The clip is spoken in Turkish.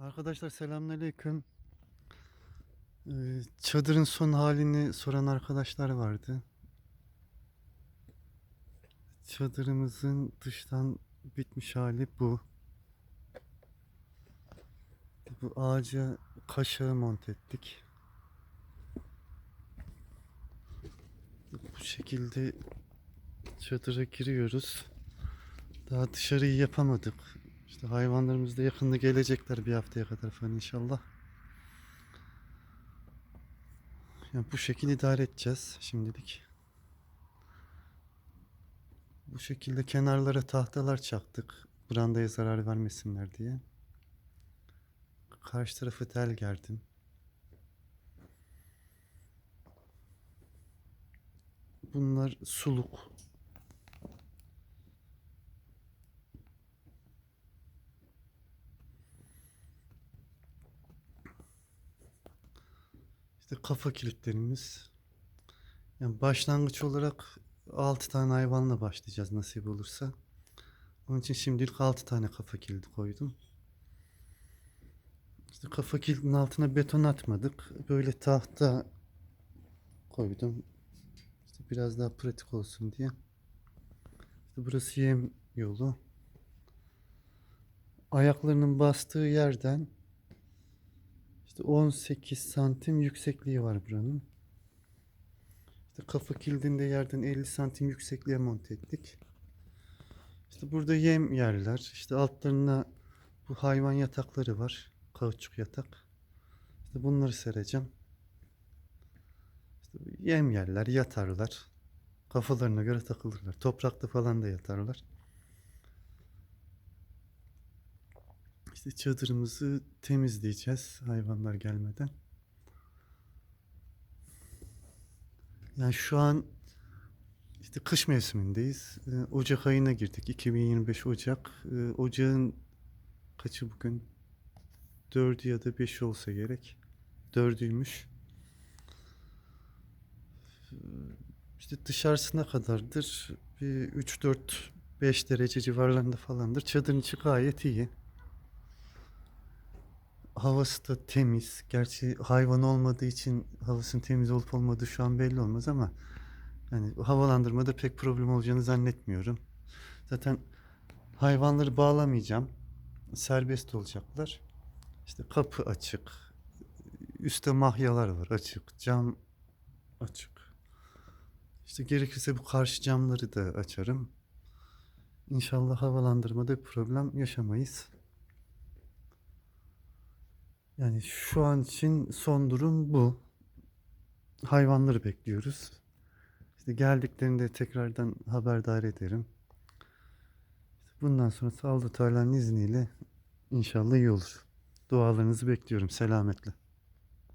Arkadaşlar selamünaleyküm. Ee, çadırın son halini soran arkadaşlar vardı. Çadırımızın dıştan bitmiş hali bu. Bu ağaca kaşığı monte ettik. Bu şekilde çadıra giriyoruz. Daha dışarıyı yapamadık. İşte hayvanlarımız da yakında gelecekler bir haftaya kadar falan inşallah. Yani bu şekilde idare edeceğiz şimdilik. Bu şekilde kenarlara tahtalar çaktık. Brandaya zarar vermesinler diye. Karşı tarafı tel gerdim. Bunlar suluk. İşte kafa kilitlerimiz. Yani başlangıç olarak 6 tane hayvanla başlayacağız nasip olursa. Onun için şimdilik 6 tane kafa kilidi koydum. İşte kafa kilidinin altına beton atmadık. Böyle tahta koydum. İşte biraz daha pratik olsun diye. İşte burası yem yolu. Ayaklarının bastığı yerden işte 18 santim yüksekliği var buranın. İşte kafa kilidinde yerden 50 santim yüksekliğe monte ettik. İşte burada yem yerler. İşte altlarına bu hayvan yatakları var. Kauçuk yatak. İşte bunları sereceğim. İşte yem yerler, yatarlar. Kafalarına göre takılırlar. Toprakta falan da yatarlar. İşte çadırımızı temizleyeceğiz hayvanlar gelmeden. Yani şu an işte kış mevsimindeyiz. Ee, Ocak ayına girdik. 2025 Ocak. Ee, Ocağın kaçı bugün? Dördü ya da beşi olsa gerek. Dördüymüş. Ee, İşte dışarısına kadardır. Bir 3 4 5 derece civarlarında falandır. Çadırın içi gayet iyi. Havası da temiz. Gerçi hayvan olmadığı için havasının temiz olup olmadığı şu an belli olmaz ama yani havalandırmada pek problem olacağını zannetmiyorum. Zaten hayvanları bağlamayacağım. Serbest olacaklar. İşte kapı açık. Üstte mahyalar var açık. Cam açık. İşte gerekirse bu karşı camları da açarım. İnşallah havalandırmada problem yaşamayız. Yani şu an için son durum bu. Hayvanları bekliyoruz. İşte geldiklerinde tekrardan haberdar ederim. Bundan sonra Allah Teala'nın izniyle inşallah iyi olur. Dualarınızı bekliyorum selametle.